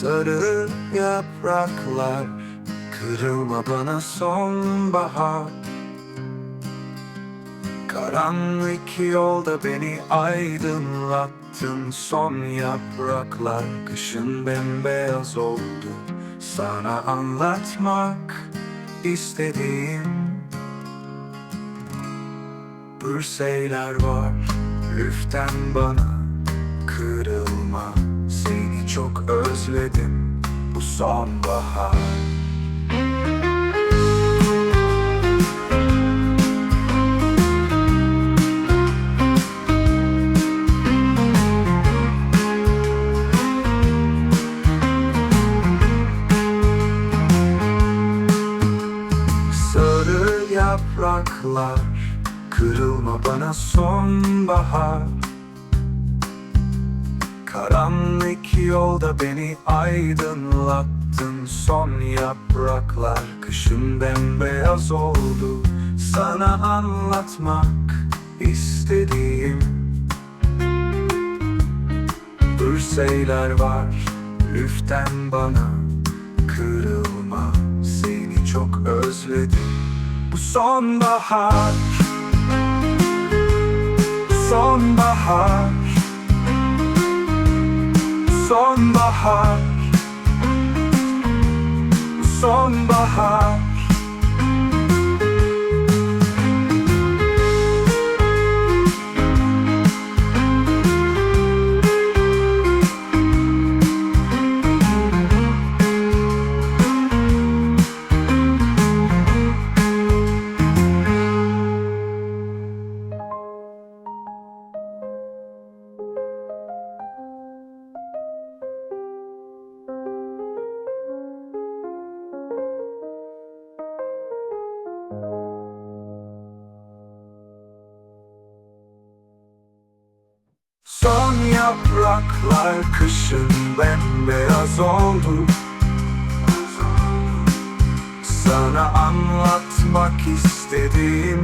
Sarı yapraklar Kırılma bana sonbahar. Karanlık yolda beni aydınlattın Son yapraklar. Kışın bembeyaz oldu Sana anlatmak istediğim Bürseyler var. Lüften bana Kırılma çok özledim bu sonbahar. Sarı yapraklar Kırılma bana sonbahar Karanlık yolda beni aydınlattın. Son yapraklar kışın bembeyaz oldu. Sana anlatmak istediğim Bürseyler var. Lüften bana Kırılma. Seni çok özledim. Bu sonbahar Sonbahar Sonbahar. Sonbahar yapraklar kışın bembeyaz oldu. Sana anlatmak istediğim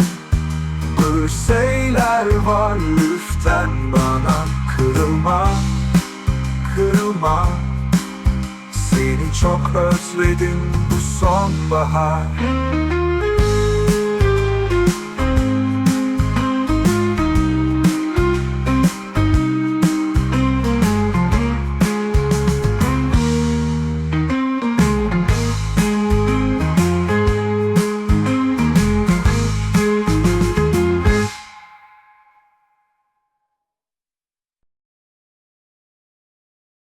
Bürseyler var lüften bana Kırılma, kırılma. Seni çok özledim bu sonbahar